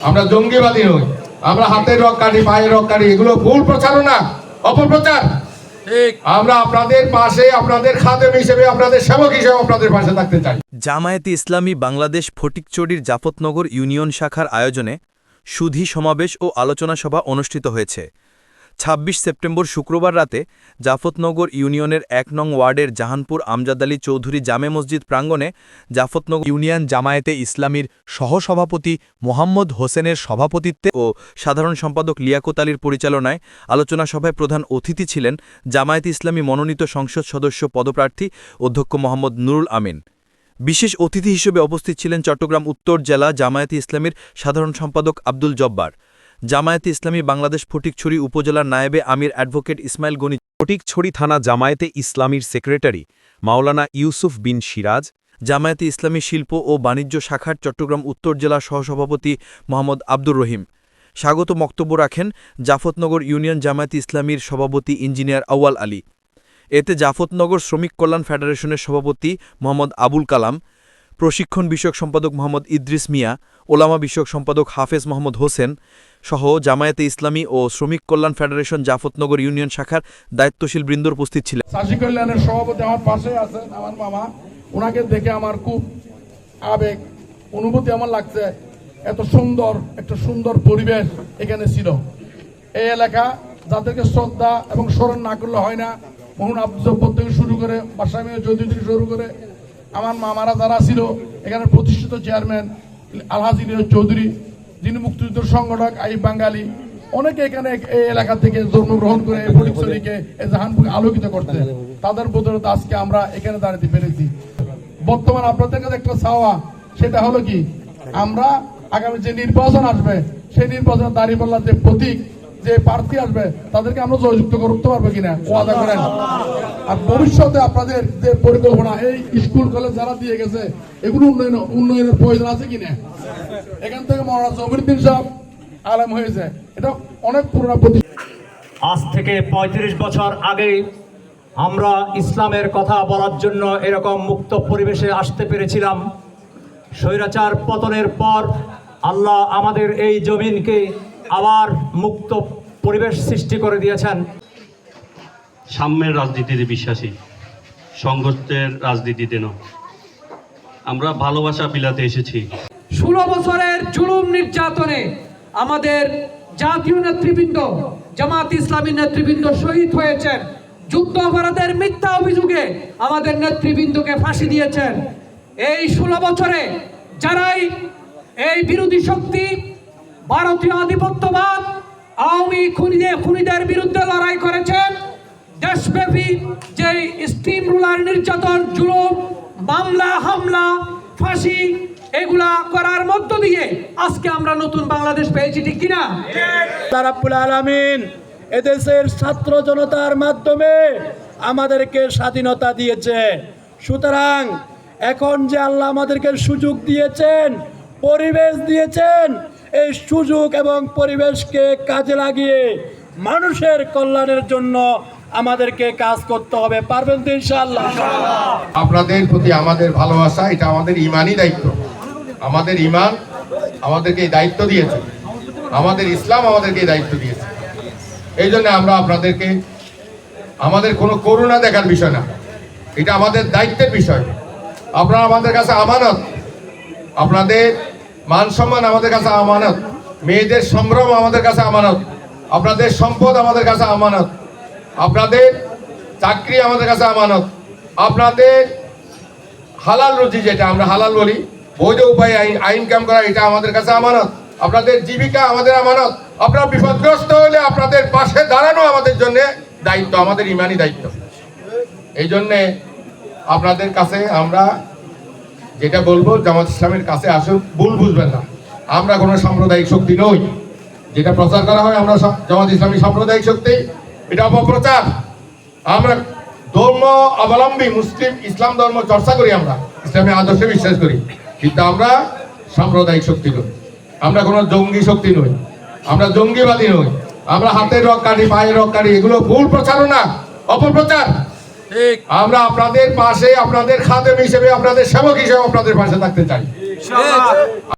আমরা জঙ্গিবাদী নই। আমরা হাতের রক্ষাটি পায়ের রক্ষাটি এগুলো ভুল প্রচারণা অপপ্রচার আমরা আপনাদের পাশে আপনাদের খাদেম হিসেবে আপনাদের সেবক হিসেবে আপনাদের পাশে থাকতে চাই। জামায়াতে ইসলামী বাংলাদেশ ফটিকচড়ির জাফতনগর ইউনিয়ন শাখার আয়োজনে সুধী সমাবেশ ও আলোচনা সভা অনুষ্ঠিত হয়েছে। ২৬ সেপ্টেম্বর শুক্রবার রাতে জাফতনগর ইউনিয়নের এক নং ওয়ার্ডের জাহানপুর আমজাদ আলী চৌধুরী জামে মসজিদ প্রাঙ্গণে জাফতনগর ইউনিয়ন জামায়াতে ইসলামীর সহসভাপতি মোহাম্মদ হোসেনের সভাপতিত্বে ও সাধারণ সম্পাদক লিয়াকত আলীর পরিচালনায় আলোচনা সভায় প্রধান অতিথি ছিলেন জামায়াতে ইসলামী মনোনীত সংসদ সদস্য পদপ্রার্থী অধ্যক্ষ মোহাম্মদ নুরুল আমিন। বিশেষ অতিথি হিসেবে উপস্থিত ছিলেন চট্টগ্রাম উত্তর জেলা জামায়াতে ইসলামীর সাধারণ সম্পাদক আব্দুল জব্বার। জামায়াতে ইসলামী বাংলাদেশ ফটিকছড়ি উপজেলার নায়েবে আমির অ্যাডভোকেট ইসমাইল গনি ফটিকছড়ি থানা জামায়াতে ইসলামীর সেক্রেটারি মাওলানা ইউসুফ বিন সিরাজ, জামায়াতে ইসলামী শিল্প ও বাণিজ্য শাখার চট্টগ্রাম উত্তর জেলা সহসভাপতি মোহাম্মদ আব্দুর রহিম। স্বাগত বক্তব্য রাখেন জাফতনগর ইউনিয়ন জামায়াতে ইসলামীর সভাপতি ইঞ্জিনিয়ার আউয়াল আলী। এতে জাফতনগর শ্রমিক কল্যাণ ফেডারেশনের সভাপতি মোহাম্মদ আবুল কালাম প্রশিক্ষণ বিষয়ক সম্পাদক মোহাম্মদ ইদ্রিস মিয়া, ওলামা বিষয়ক সম্পাদক হাফেজ মোহাম্মদ হোসেন সহ জামায়াতে ইসলামী ও শ্রমিক কল্যাণ ফেডারেশন জাফতনগর ইউনিয়ন শাখার দায়িত্বশীল বৃন্দ উপস্থিত ছিলেন। কল্যাণের সভাপতি আমার পাশে আছেন আমার মামা। ওনাকে দেখে আমার খুব আবেগ, অনুভূতি আমার লাগছে এত সুন্দর, একটা সুন্দর পরিবেশ এখানে ছিল। এই এলাকা যাদেরকে শ্রদ্ধা এবং স্মরণ না করলে হয় না। মোহন জব্বর থেকে শুরু করে বাসামি চৌধুরী শুরু করে আমার মামারা যারা ছিল, এখানে প্রতিষ্ঠিত চেয়ারম্যান আলহাজি চৌধুরী, যিনি মুক্তিযুদ্ধ সংগঠক আই বাঙালি, অনেকে এখানে এই এলাকা থেকে জন্মগ্রহণ করে এই জাহানপুরকে আলোকিত করতে। তাদের বদলতে আজকে আমরা এখানে দাঁড়াতে পেরেছি। বর্তমান আপনাদের কাছে একটা চাওয়া, সেটা হলো কি? আমরা আগামী যে নির্বাচন আসবে, সেই নির্বাচনে দাঁড়িপাল্লার যে প্রতীক যে প্রার্থী আসবে, তাদেরকে আমরা জয়যুক্ত করতে পারব কিনা? ওয়াদা করেন। আর ভবিষ্যতে আপনাদের যে পরিকল্পনা, এই স্কুল, কলেজ যারা দিয়ে গেছে, এগুলো উন্নয়ন, উন্নয়নের প্রয়োজন আছে কিনা? এখান থেকে মহারাজ জমিরুদ্দিন সাহেব আলেম হয়েছে। এটা অনেক পুরোনো আজ থেকে ৩৫ বছর আগে আমরা ইসলামের কথা বলার জন্য এরকম মুক্ত পরিবেশে আসতে পেরেছিলাম। স্বৈরাচার পতনের পর আল্লাহ আমাদের এই জমিনকে আবার মুক্ত পরিবেশ সৃষ্টি করে দিয়েছেন। সাম্যের রাজনীতিতে বিশ্বাসী সংঘর্ষের রাজনীতিতে নয় আমরা ভালোবাসা বিলাতে এসেছি। ষোলো বছরের জুলুম নির্যাতনে আমাদের জাতীয় নেতৃবৃন্দ জামাত ইসলামী নেতৃবৃন্দ শহীদ হয়েছেন। যুদ্ধ অপরাধের মিথ্যা অভিযোগে আমাদের নেতৃবৃন্দকে ফাঁসি দিয়েছেন। এই ষোলো বছরে যারাই এই বিরোধী শক্তি ভারতীয় আধিপত্যবাদ আওয়ামী খুনিদের খুনিদের বিরুদ্ধে লড়াই করেছেন। দেশব্যাপী যে স্টিম রুলার নির্যাতন, জুলুম, মামলা, হামলা, ফাঁসি, এগুলা করার মধ্য দিয়ে আজকে আমরা নতুন বাংলাদেশ পেয়েছি, ঠিক কিনা? রাব্বুল আলামিন এদেশের ছাত্র জনতার মাধ্যমে আমাদেরকে স্বাধীনতা দিয়েছে। সুতরাং এখন যে আল্লাহ আমাদেরকে সুযোগ দিয়েছেন, পরিবেশ দিয়েছেন এই সুযোগ এবং পরিবেশকে কাজে লাগিয়ে মানুষের কল্যাণের জন্য আমাদেরকে কাজ করতে হবে। পারবেন তো ইনশাআল্লাহ? আপনাদের প্রতি আমাদের ভালোবাসা, এটা আমাদের ইমানই দায়িত্ব। আমাদের ইমান আমাদেরকে এই দায়িত্ব দিয়েছে। আমাদের ইসলাম আমাদেরকে এই দায়িত্ব দিয়েছে। এই জন্য আমরা আপনাদেরকে, আমাদের কোনো করুণা দেখার বিষয় না। এটা আমাদের দায়িত্বের বিষয়। আপনারা আমাদের কাছে আমানত। আপনাদের মান সম্মান আমাদের কাছে আমানত। মেয়েদের সম্ভ্রম আমাদের কাছে আমানত। আপনাদের সম্পদ আমাদের কাছে আমানত। আপনাদের চাকরি আমাদের কাছে আমানত। আপনাদের হালাল রুজি যেটা আমরা হালাল বলি, বৈধ উপায়ে আইন আইন কাম করা, এটা আমাদের কাছে আমানত। আপনাদের জীবিকা আমাদের আমানত। আপনারা বিপদগ্রস্ত হলে আপনাদের পাশে দাঁড়ানো আমাদের জন্য দায়িত্ব, আমাদের ইমানি দায়িত্ব। এই জন্যে আপনাদের কাছে আমরা যেটা বলব, জামাত ইসলামের কাছে আসুন ভুল বুঝবেন না। আমরা কোনো সাম্প্রদায়িক শক্তি নই। যেটা প্রচার করা হয়, আমরা জামাত ইসলামী সাম্প্রদায়িক শক্তি, এটা অপপ্রচার। আমরা ধর্ম অবলম্বী মুসলিম ইসলাম ধর্ম চর্চা করি আমরা, ইসলামী আদর্শে বিশ্বাস করি। কিন্তু আমরা সাম্প্রদায়িক শক্তি নই। আমরা কোনো জঙ্গি শক্তি নই। আমরা জঙ্গিবাদী নই। আমরা হাতের রক কাটি পায়ের রক কাটি এগুলো ভুল প্রচারণা অপপ্রচার। আমরা আপনাদের পাশে আপনাদের খাদেম হিসেবে আপনাদের সেবক হিসেবে আপনাদের পাশে থাকতে চাই।